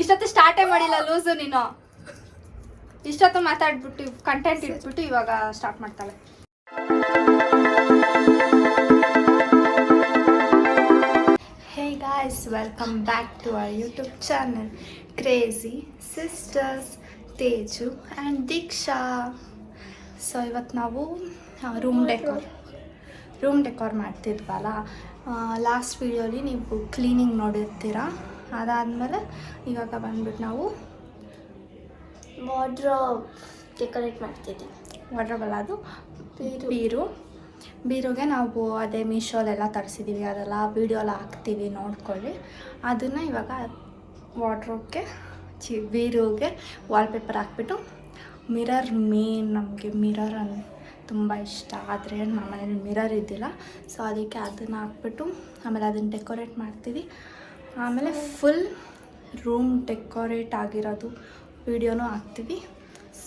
ಇಷ್ಟೊತ್ತು ಸ್ಟಾರ್ಟೇ ಮಾಡಿಲ್ಲ ಲೂಸು ನೀನು. ಇಷ್ಟೊತ್ತು ಮಾತಾಡ್ಬಿಟ್ಟು ಕಂಟೆಂಟ್ ಇಟ್ಬಿಟ್ಟು ಇವಾಗ ಸ್ಟಾರ್ಟ್ ಮಾಡ್ತಾಳೆ. Hey guys welcome back to our YouTube channel crazy sisters Teju and Deeksha so ಇವತ್ತು ನಾವು ರೂಮ್ ಡೆಕೋರ್ ರೂಮ್ ಡೆಕೋರ್ ಮಾಡ್ತಿದ್ವಲ್ಲ ಲಾಸ್ಟ್ ವೀಡಿಯೋಲಿ ನೀವು ಕ್ಲೀನಿಂಗ್ ನೋಡಿರ್ತೀರ? ಅದಾದಮೇಲೆ ಇವಾಗ ಬಂದ್ಬಿಟ್ಟು ನಾವು ವಾರ್ಡ್ರೋಬ್ ಡೆಕೋರೇಟ್ ಮಾಡ್ತೀವಿ ವಾಡ್ರೋಬಲ್ಲ ಅದು ಬೀರು. ಬೀರು. ಬೀರುಗೆ ನಾವು ಅದೇ ಮೀಶೋಲೆಲ್ಲ ತರಿಸಿದ್ದೀವಿ ಅದೆಲ್ಲ ವೀಡಿಯೋ ಎಲ್ಲ ಹಾಕ್ತೀವಿ ನೋಡ್ಕೊಳ್ಳಿ. ಅದನ್ನು ಇವಾಗ ವಾಡ್ರೋಬ್ಗೆ ಚಿ ಬೀರುಗೆ ವಾಲ್ಪೇಪರ್ ಹಾಕ್ಬಿಟ್ಟು ಮಿರರ್ ಮೇನ್ ನಮಗೆ ಮಿರರ್ ಅನ್ ತುಂಬ ಇಷ್ಟ. ಆದರೆ ನಮ್ಮ ಮನೇಲಿ ಮಿರರ್ ಇದ್ದಿಲ್ಲ. ಸೊ ಅದಕ್ಕೆ ಅದನ್ನು ಹಾಕ್ಬಿಟ್ಟು ಆಮೇಲೆ ಅದನ್ನು ಡೆಕೋರೇಟ್ ಮಾಡ್ತೀವಿ ಆಮೇಲೆ ಫುಲ್ ರೂಮ್ ಡೆಕೋರೇಟ್ ಆಗಿರೋದು. ವಿಡಿಯೋನೂ ಹಾಕ್ತೀವಿ.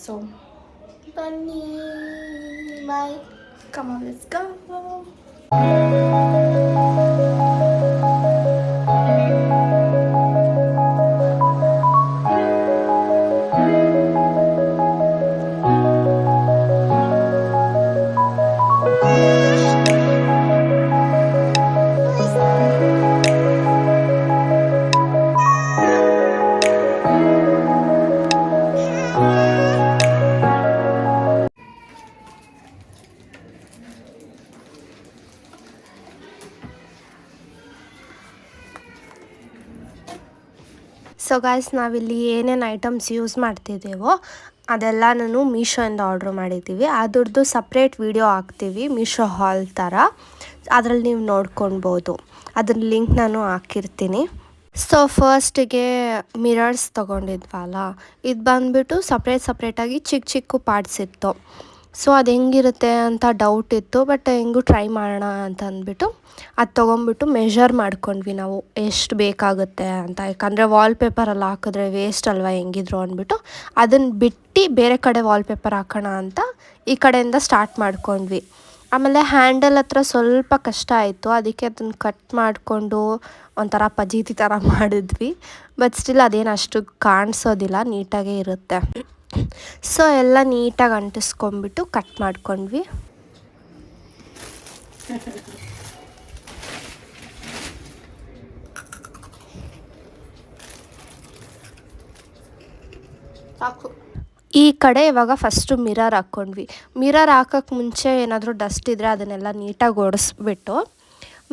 ಸೊ ಬನ್ನಿ boy come on, let's so guys ನಾವಿಲ್ಲಿ ಏನೇನು ಐಟಮ್ಸ್ ಯೂಸ್ ಮಾಡ್ತಿದ್ದೇವೋ ಅದೆಲ್ಲ ನಾನು ಮೀಶೋಯಿಂದ ಆರ್ಡ್ರ್ ಮಾಡಿದ್ದೀವಿ ಅದ್ರದ್ದು ಸಪ್ರೇಟ್ ವಿಡಿಯೋ ಹಾಕ್ತೀವಿ, ಮೀಶೋ ಹಾಲ್ ಥರ ಅದರಲ್ಲಿ ನೀವು ನೋಡ್ಕೊಳ್ಬೋದು ಅದ್ರ ಲಿಂಕ್ ನಾನು ಹಾಕಿರ್ತೀನಿ. ಸೊ ಫಸ್ಟಿಗೆ ಮಿರರ್ಸ್ ತೊಗೊಂಡಿದ್ವಲ್ಲ, ಇದು ಬಂದುಬಿಟ್ಟು ಸಪ್ರೇಟ್ ಸಪ್ರೇಟಾಗಿ ಚಿಕ್ಕ ಚಿಕ್ಕ ಪಾರ್ಟ್ಸ್ ಇತ್ತು. ಸೊ ಅದು ಹೆಂಗಿರುತ್ತೆ ಅಂತ ಡೌಟ್ ಇತ್ತು ಬಟ್ ಹೆಂಗೂ ಟ್ರೈ ಮಾಡೋಣ ಅಂತ ಅಂದ್ಬಿಟ್ಟು ಅದು ತೊಗೊಂಬಿಟ್ಟು ಮೆಷರ್ ಮಾಡ್ಕೊಂಡ್ವಿ ನಾವು ಎಷ್ಟು ಬೇಕಾಗುತ್ತೆ ಅಂತ. ಯಾಕಂದರೆ ವಾಲ್ಪೇಪರಲ್ಲಿ ಹಾಕಿದ್ರೆ ವೇಸ್ಟ್ ಅಲ್ವಾ ಹೆಂಗಿದ್ರು ಅಂದ್ಬಿಟ್ಟು ಅದನ್ನು ಬಿಟ್ಟು ಬೇರೆ ಕಡೆ ವಾಲ್ಪೇಪರ್ ಹಾಕೋಣ ಅಂತ ಈ ಕಡೆಯಿಂದ ಸ್ಟಾರ್ಟ್ ಮಾಡ್ಕೊಂಡ್ವಿ. ಆಮೇಲೆ ಹ್ಯಾಂಡಲ್ ಹತ್ರ ಸ್ವಲ್ಪ ಕಷ್ಟ ಆಯಿತು, ಅದಕ್ಕೆ ಅದನ್ನು ಕಟ್ ಮಾಡಿಕೊಂಡು ಒಂಥರ ಪಜೀತಿ ಥರ ಮಾಡಿದ್ವಿ. ಬಟ್ ಸ್ಟಿಲ್ ಅದೇನು ಅಷ್ಟು ಕಾಣಿಸೋದಿಲ್ಲ, ನೀಟಾಗೇ ಇರುತ್ತೆ. ಸೊ ಎಲ್ಲ ನೀಟಾಗಿ ಅಂಟಿಸ್ಕೊಂಬಿಟ್ಟು ಕಟ್ ಮಾಡ್ಕೊಂಡ್ವಿ. ಸಾಕು. ಈ ಕಡೆ ಇವಾಗ ಫಸ್ಟು ಮಿರರ್ ಹಾಕ್ಕೊಂಡ್ವಿ. ಮಿರರ್ ಹಾಕೋಕ್ಕೆ ಮುಂಚೆ ಏನಾದರೂ ಡಸ್ಟ್ ಇದ್ದರೆ ಅದನ್ನೆಲ್ಲ ನೀಟಾಗಿ ಓಡಿಸ್ಬಿಟ್ಟು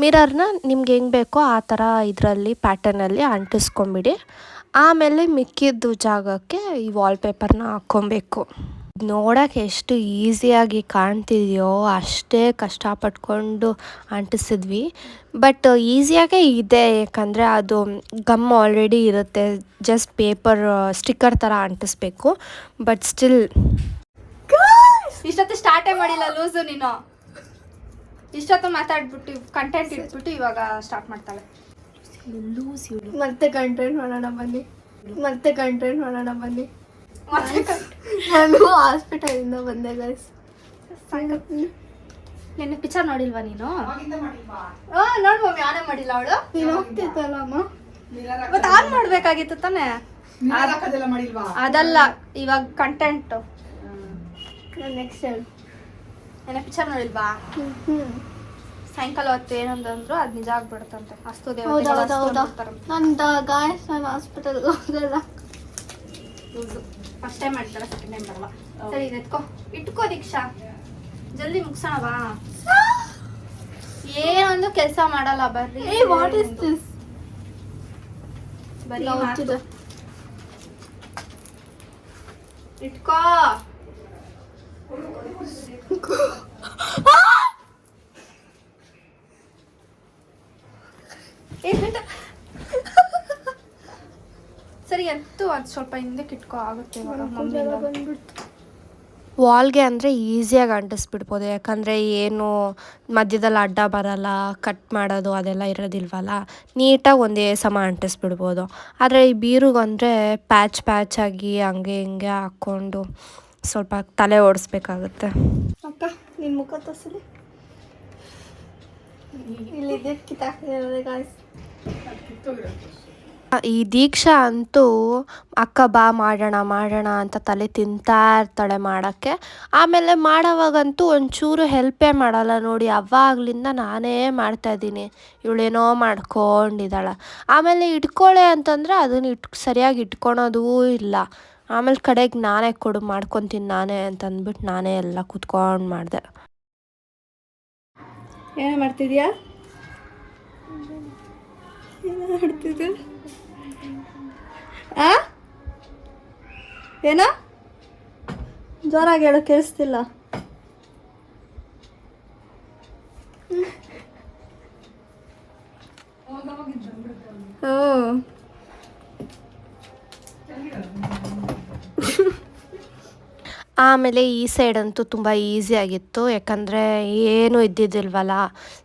ಮಿರರ್ನ ನಿಮ್ಗೆ ಹೆಂಗೆ ಬೇಕೋ ಆ ಥರ ಇದರಲ್ಲಿ ಪ್ಯಾಟರ್ನಲ್ಲಿ ಅಂಟಿಸ್ಕೊಂಬಿಡಿ. ಆಮೇಲೆ ಮಿಕ್ಕಿದ್ದು ಜಾಗಕ್ಕೆ ಈ ವಾಲ್ಪೇಪರ್ನ ಹಾಕ್ಕೊಬೇಕು. ನೋಡೋಕೆ ಎಷ್ಟು ಈಸಿಯಾಗಿ ಕಾಣ್ತಿದೆಯೋ ಅಷ್ಟೇ ಕಷ್ಟಪಟ್ಕೊಂಡು ಅಂಟಿಸಿದ್ವಿ. ಬಟ್ ಈಸಿಯಾಗೇ ಇದೆ ಯಾಕಂದರೆ ಅದು ಗಮ್ ಆಲ್ರೆಡಿ ಇರುತ್ತೆ. ಜಸ್ಟ್ ಪೇಪರ್ ಸ್ಟಿಕ್ಕರ್ ಥರ ಅಂಟಿಸ್ಬೇಕು. ಬಟ್ ಸ್ಟಿಲ್ ಇಷ್ಟೊತ್ತು ಸ್ಟಾರ್ಟೇ ಮಾಡಿಲ್ಲ ಲೂಸು ನೀನು. ಇಷ್ಟೊತ್ತು ಮಾತಾಡ್ಬಿಟ್ಟು ಕಂಟೆಂಟ್ ಇಟ್ಬಿಟ್ಟು ಇವಾಗ ಸ್ಟಾರ್ಟ್ ಮಾಡ್ತಾಳೆ. ಲೂಸ್ ಇವಳು ಮತ್ತೆ ಕಂಟೆಂಟ್ ಮಾಡೋಣ ಬನ್ನಿ. ಮತ್ತೆ ಕಂಟೆಂಟ್ ಮಾಡೋಣ ಬನ್ನಿ. ಮತ್ತೆ ನಾನು ಹಾಸ್ಪಿಟಲಿಂದ ಬಂದೆ ಗೈಸ್ ನಿನ್ನೆ ಪಿಕ್ಚರ್ ನೋಡಿಲ್ವಾ ನೀನು? ಆ, ನೋಡ್ ಮಮ್ಮಿ ಆನೆ ಮಾಡಿಲ್ಲ ಅವಳು. ನೀನು ಹೋಗ್ತಿದ್ದಲ್ಲ ಅಮ್ಮ? ಮತ್ತೆ ಆನ್ ಮಾಡ್ಬೇಕಾಗಿತ್ತು ತಾನೇ? ಅದಲ್ಲ ಇವಾಗ ಕಂಟೆಂಟ್ ನೆಕ್ಸ್ಟ್ ಹೇಳು ನಿನ್ನೆ ಪಿಕ್ಚರ್ ನೋಡಿಲ್ವಾ? ಹ್ಞೂ ಸಾಯಂಕಾಲ ಹೊತ್ತು ಏನಂತಂದ್ರು ಅದ್ ನಿಜ ಆಗ್ಬಿಡುತ್ತಂತೆ. ದೇವತೆ ನಂದು ಗಾಯಸ್ ನಾನು ಹಾಸ್ಪಿಟಲ್ಗೆ ಹೋಗಲ್ಲ. ಫಸ್ಟ್ ಟೈಮ್ ಮಾಡ್ತಾಳೆ ಸೆಕೆಂಡ್ ಟೈಮ್ ಬರಲ್ಲ ಸರಿ ಇದು ಎತ್ಕೋ. ಇಟ್ಕೋ ದೀಕ್ಷಾ. ಜಲ್ದಿ ಮುಗ್ಸೋಣ ಬಾ ಏನೊಂದು ಕೆಲಸ ಮಾಡಲ್ಲ ಬರ್ರಿ. ಏ ವಾಟ್ ಇಸ್ ದಿಸ್ ಬರೀ ಇಟ್ಕೋ ಏ, ಬಿಟ್ಟು. ಸರಿ ಎತ್ತು ಅದು ಸ್ವಲ್ಪ ಹಿಂದೆ ಕಿಟ್ಕೋ ಆಗುತ್ತೆ ಇವಾಗ ಮಮ್ಮಿಯಿಂದ. ಬಂದ್ಬಿಡ್ತು. ವಾಲ್ಗೆ ಅಂದರೆ ಈಸಿಯಾಗಿ ಅಂಟಿಸ್ಬಿಡ್ಬೋದು ಯಾಕಂದರೆ ಏನು ಮಧ್ಯದಲ್ಲಿ ಅಡ್ಡ ಬರಲ್ಲ ಕಟ್ ಮಾಡೋದು ಅದೆಲ್ಲ ಇರೋದಿಲ್ವಲ್ಲ ನೀಟಾಗಿ ಒಂದೇ ಸಮ ಅಂಟಿಸ್ಬಿಡ್ಬೋದು. ಆದರೆ ಈ ಬೀರುಗಂದರೆ ಪ್ಯಾಚ್ ಪ್ಯಾಚ್ ಆಗಿ ಹಂಗೆ ಹಿಂಗೆ ಹಾಕ್ಕೊಂಡು ಸ್ವಲ್ಪ ತಲೆ ಓಡಿಸ್ಬೇಕಾಗುತ್ತೆ. ಅಕ್ಕ ನಿನ್ನ ಮುಖ ತೋರಿಸಿದೆ ಇಲ್ಲಿದೆ ಕಿತ್ತಾಕ್ತಿದ್ದಾರೆ ಗಾಯ್ಸ್ ಈ ದೀಕ್ಷಾ ಅಂತೂ ಅಕ್ಕ ಬಾ ಮಾಡೋಣ ಮಾಡೋಣ ಅಂತ ತಲೆ ತಿಂತಾ ಇರ್ತಾಳೆ ಮಾಡೋಕ್ಕೆ. ಆಮೇಲೆ ಮಾಡೋವಾಗಂತೂ ಒಂಚೂರು ಹೆಲ್ಪೇ ಮಾಡಲ್ಲ. ನೋಡಿ ಅವಾಗ್ಲಿಂದ ನಾನೇ ಮಾಡ್ತಾ ಇದ್ದೀನಿ. ಇವಳೇನೋ ಮಾಡ್ಕೊಂಡಿದ್ದಾಳೆ. ಆಮೇಲೆ ಇಟ್ಕೊಳ್ಳೆ ಅಂತಂದರೆ ಅದನ್ನ ಇಟ್ ಸರಿಯಾಗಿ ಇಟ್ಕೊಳೋದೂ ಇಲ್ಲ. ಆಮೇಲೆ ಕಡೆಗೆ ನಾನೇ ಕೊಡು ಮಾಡ್ಕೊತೀನಿ ನಾನೇ ಅಂತ ಅಂದ್ಬಿಟ್ಟು ನಾನೇ ಎಲ್ಲ ಕೂತ್ಕೊಂಡು ಮಾಡಿದೆ. ಏನು ಮಾಡ್ತಿದ್ಯಾ? ಏನು ಮಾಡ್ತಿದ್ಯ ಆ? ಏನೋ? ಜೋರಾಗಿ ಹೇಳು ಕೇಳಿಸ್ತಿಲ್ಲ. ಓ ಆಮೇಲೆ ಈ ಸೈಡ್ ಅಂತೂ ತುಂಬ ಈಸಿ ಆಗಿತ್ತು. ಯಾಕಂದರೆ ಏನೂ ಇದ್ದಿದ್ದಿಲ್ವಲ್ಲ.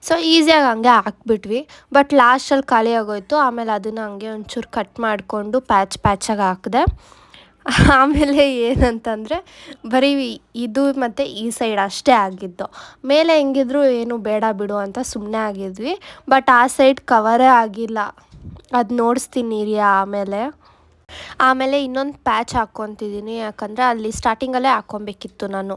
ಸೊ ಈಸಿಯಾಗಿ ಹಂಗೆ ಹಾಕ್ಬಿಟ್ವಿ. ಬಟ್ ಲಾಸ್ಟಲ್ಲಿ ಖಾಲಿ ಆಗೋಯ್ತು. ಆಮೇಲೆ ಅದನ್ನು ಹಂಗೆ ಒಂಚೂರು ಕಟ್ ಮಾಡಿಕೊಂಡು ಪ್ಯಾಚ್ ಪ್ಯಾಚಾಗಿ ಹಾಕಿದೆ. ಆಮೇಲೆ ಏನಂತಂದರೆ, ಬರೀ ಇದು ಮತ್ತು ಈ ಸೈಡ್ ಅಷ್ಟೇ ಆಗಿದ್ದು. ಮೇಲೆ ಹೆಂಗಿದ್ರು ಏನು ಬೇಡ ಬಿಡು ಅಂತ ಸುಮ್ಮನೆ ಆಗಿದ್ವಿ. ಬಟ್ ಆ ಸೈಡ್ ಕವರೇ ಆಗಿಲ್ಲ. ಅದು ನೋಡಿಸ್ತೀನಿ ರೀ ಆಮೇಲೆ. ಆಮೇಲೆ ಇನ್ನೊಂದು ಪ್ಯಾಚ್ ಹಾಕ್ಕೊತಿದ್ದೀನಿ ಯಾಕಂದರೆ ಅಲ್ಲಿ ಸ್ಟಾರ್ಟಿಂಗಲ್ಲೇ ಹಾಕ್ಕೊಬೇಕಿತ್ತು ನಾನು.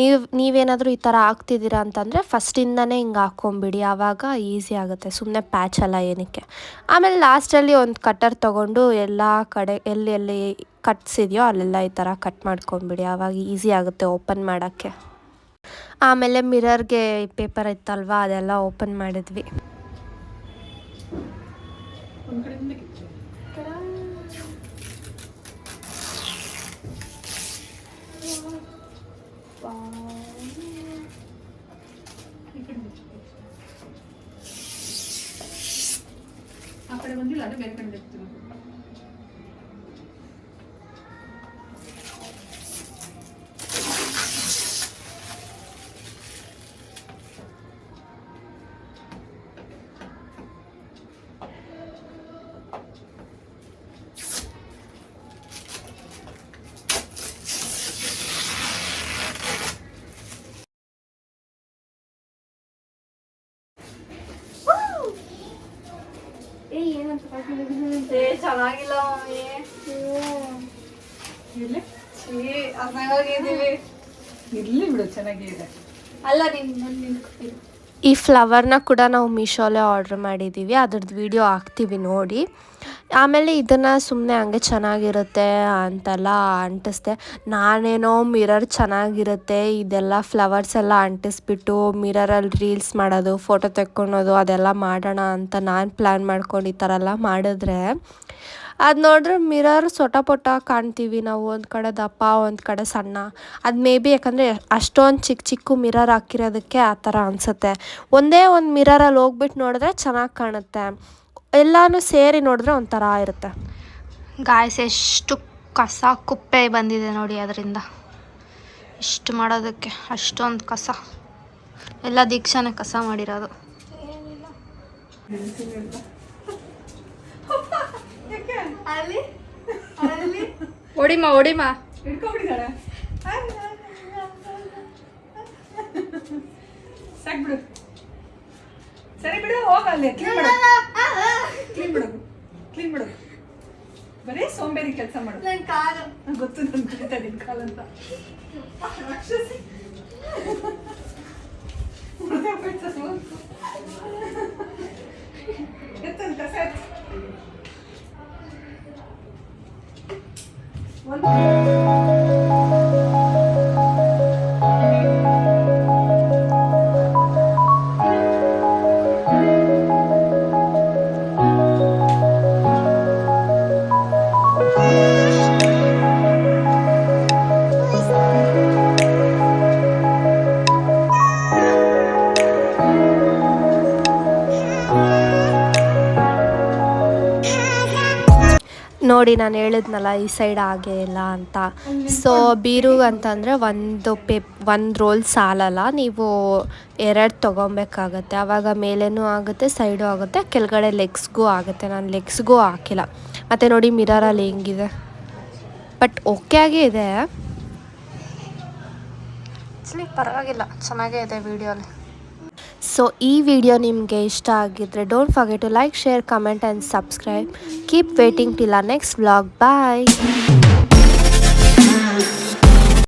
ನೀವು, ನೀವೇನಾದರೂ ಈ ಥರ ಹಾಕ್ತಿದ್ದೀರಾ ಅಂತಂದರೆ ಫಸ್ಟಿಂದನೇ ಹಿಂಗೆ ಹಾಕ್ಕೊಂಬಿಡಿ, ಆವಾಗ ಈಸಿ ಆಗುತ್ತೆ ಸುಮ್ಮನೆ ಪ್ಯಾಚ್ ಅಲ್ಲ ಏನಕ್ಕೆ. ಆಮೇಲೆ ಲಾಸ್ಟಲ್ಲಿ ಒಂದು ಕಟ್ಟರ್ ತೊಗೊಂಡು ಎಲ್ಲ ಕಡೆ, ಎಲ್ಲಿ ಎಲ್ಲಿ ಕಟ್ಸಿದೆಯೋ ಅಲ್ಲೆಲ್ಲ ಈ ಥರ ಕಟ್ ಮಾಡ್ಕೊಂಬಿಡಿ, ಆವಾಗ ಈಸಿ ಆಗುತ್ತೆ ಓಪನ್ ಮಾಡೋಕ್ಕೆ. ಆಮೇಲೆ ಮಿರರ್ಗೆ ಪೇಪರ್ ಇತ್ತಲ್ವಾ, ಅದೆಲ್ಲ ಓಪನ್ ಮಾಡಿದ್ವಿ. ಆ ಕಡೆ ಬಂದಿಲ್ಲ ಅದೇ ಬೇರೆ ಚೆನ್ನಾಗಿಲ್ಲ ಮಮ್ಮಿ. ಇರ್ಲಿ ಛೀ ಅರ್ನಾಗೋಗಿದ್ದೀವಿ ಇರ್ಲಿ ಬಿಡು ಚೆನ್ನಾಗಿದೆ ಅಲ್ಲ ನಿನ್ ನಾನು ನಿಂತ್ಕೊತೀನಿ ಈ ಫ್ಲವರ್ನ ಕೂಡ ನಾವು ಮೀಶೋಲ್ಲೇ ಆರ್ಡ್ರ್ ಮಾಡಿದ್ದೀವಿ ಅದ್ರದ್ದು ವಿಡಿಯೋ ಹಾಕ್ತೀವಿ ನೋಡಿ. ಆಮೇಲೆ ಇದನ್ನು ಸುಮ್ಮನೆ ಹಂಗೆ ಚೆನ್ನಾಗಿರುತ್ತೆ ಅಂತೆಲ್ಲ ಅಂಟಿಸ್ದೆ. ನಾನೇನೋ ಮಿರರ್ ಚೆನ್ನಾಗಿರುತ್ತೆ, ಇದೆಲ್ಲ ಫ್ಲವರ್ಸ್ ಎಲ್ಲ ಅಂಟಿಸ್ಬಿಟ್ಟು ಮಿರರಲ್ಲಿ ರೀಲ್ಸ್ ಮಾಡೋದು ಫೋಟೋ ತೆಕ್ಕೊಳೋದು ಅದೆಲ್ಲ ಮಾಡೋಣ ಅಂತ ನಾನು ಪ್ಲ್ಯಾನ್ ಮಾಡ್ಕೊಂಡು ಈ ಥರ ಎಲ್ಲ ಮಾಡಿದ್ರೆ ಅದು ನೋಡಿದ್ರೆ ಮಿರರ್ ಸೊಟ ಪೊಟ ಕಾಣ್ತೀವಿ ನಾವು ಒಂದು ಕಡೆ ದಪ್ಪ ಒಂದು ಕಡೆ ಸಣ್ಣ. ಅದು ಮೇ ಬಿ ಯಾಕಂದರೆ ಅಷ್ಟೊಂದು ಚಿಕ್ಕ ಚಿಕ್ಕ ಮಿರರ್ ಹಾಕಿರೋದಕ್ಕೆ ಆ ಥರ ಅನಿಸುತ್ತೆ. ಒಂದೇ ಒಂದು ಮಿರರಲ್ಲಿ ಹೋಗ್ಬಿಟ್ಟು ನೋಡಿದ್ರೆ ಚೆನ್ನಾಗಿ ಕಾಣುತ್ತೆ. ಎಲ್ಲನೂ ಸೇರಿ ನೋಡಿದ್ರೆ ಒಂಥರ ಇರುತ್ತೆ. ಗಾಯಸ್ ಎಷ್ಟು ಕಸ ಕುಪ್ಪೆ ಬಂದಿದೆ ನೋಡಿ ಅದರಿಂದ. ಇಷ್ಟು ಮಾಡೋದಕ್ಕೆ ಅಷ್ಟೊಂದು ಕಸ. ಎಲ್ಲ ದೀಕ್ಷಾನೆ ಕಸ ಮಾಡಿರೋದು. ಹೊಡಿಮ ಹೊಡಿಮ ಹಿಡ್ಕೊಂಡ್ಬಿಟ್ಟಿದ್ದಾಳೆ ಸಾಕ್ ಬಿಡು. ಸರಿ ಬಿಡು ಹೋಗ ಅಲ್ಲಿ. ಕ್ಲೀನ್ ಮಾಡು. ಕ್ಲೀನ್ ಬಿಡು ಕ್ಲೀನ್ ಬಿಡು ಬರೀ ಸೋಂಬೇರಿ ಕೆಲಸ ಮಾಡು. ನನ್ನ ಕಾಲು. ಗೊತ್ತು ನನ್ ಕುಡಿತಾ ನಿನ್ ಕಾಲಂತ ರಾಕ್ಷಸಿ. ಮುರ್ದೋಗ್ಬಿಡ್ತು. ಸೋಂಕು. 我 ನೋಡಿ ನಾನು ಹೇಳಿದ್ನಲ್ಲ, ಈ ಸೈಡ್ ಹಾಗೆ ಇಲ್ಲ ಅಂತ. ಸೊ ಬೀರು ಅಂತಂದರೆ ಒಂದು ಪೇಪ್ ಒಂದು ರೋಲ್ ಸಾಲಲ್ಲ, ನೀವು ಎರಡು ತೊಗೊಬೇಕಾಗತ್ತೆ. ಆವಾಗ ಮೇಲೇನೂ ಆಗುತ್ತೆ ಸೈಡು ಆಗುತ್ತೆ, ಕೆಳಗಡೆ ಲೆಗ್ಸ್ಗೂ ಆಗುತ್ತೆ. ನಾನು ಲೆಗ್ಸ್ಗೂ ಹಾಕಿಲ್ಲ. ಮತ್ತು ನೋಡಿ ಮಿರರಲ್ಲಿ ಹೆಂಗಿದೆ. ಬಟ್ ಓಕೆ ಆಗೇ ಇದೆ. ಪರವಾಗಿಲ್ಲ. ಚೆನ್ನಾಗೇ ಇದೆ ವಿಡಿಯೋಲಿ ಸೊ ಈ ವಿಡಿಯೋ ನಿಮಗೆ ಇಷ್ಟ ಆಗಿದ್ರೆ don't forget to like share comment and subscribe keep waiting till ಆ ನೆಕ್ಸ್ಟ್ ವ್ಲಾಗ್ ಬಾಯ್